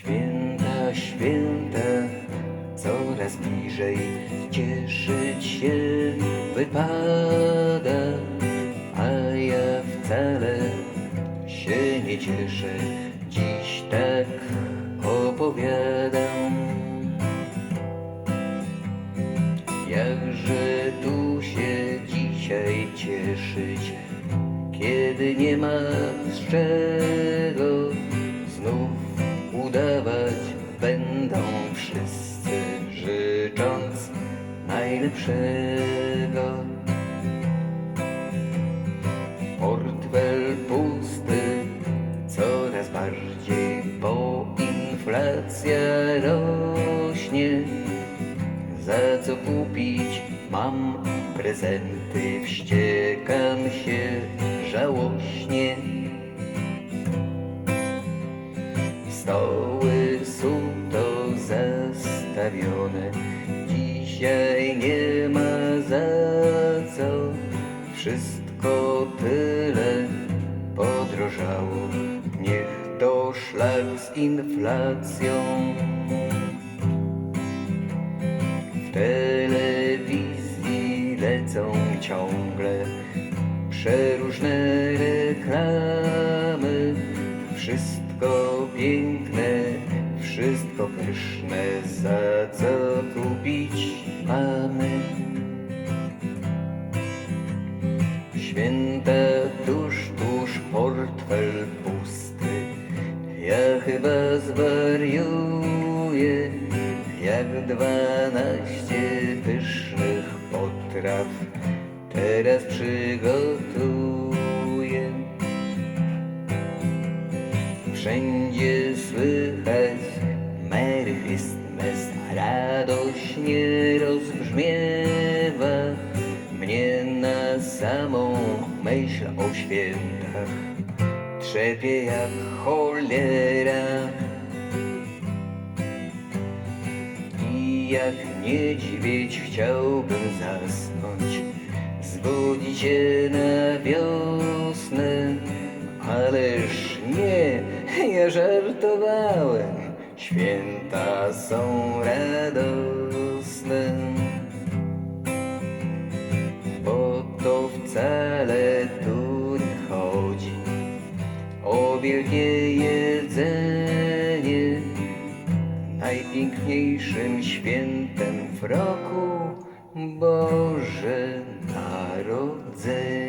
Święta, święta, coraz bliżej cieszyć się wypada, a ja wcale się nie cieszę, dziś tak opowiadam. Jakże tu się dzisiaj cieszyć, kiedy nie ma z czego będą wszyscy życząc najlepszego. Portfel pusty, coraz bardziej, bo inflacja rośnie. Za co kupić mam prezenty, wściekam się żałośnie. Dzisiaj nie ma za co. Wszystko tyle podrożało, niech to szlak z inflacją. W telewizji lecą ciągle przeróżne reklamy. Wszystko piękne, wszystko pyszne, za co kupić mamy. Święta tuż, tuż portfel pusty. Ja chyba zwariuję, jak dwanaście pysznych potraw teraz przygotuję. Wszędzie słychać Merry Christmas, radośnie rozbrzmiewa. Mnie na samą myśl o świętach. Trzepie jak cholera. I jak niedźwiedź chciałbym zasnąć, zbudzić się na wiosnę, ależ nie, ja żartowałem, święta są radosne bo to wcale tu nie chodzi o wielkie jedzenie. Najpiękniejszym świętem w roku Boże Narodzenie.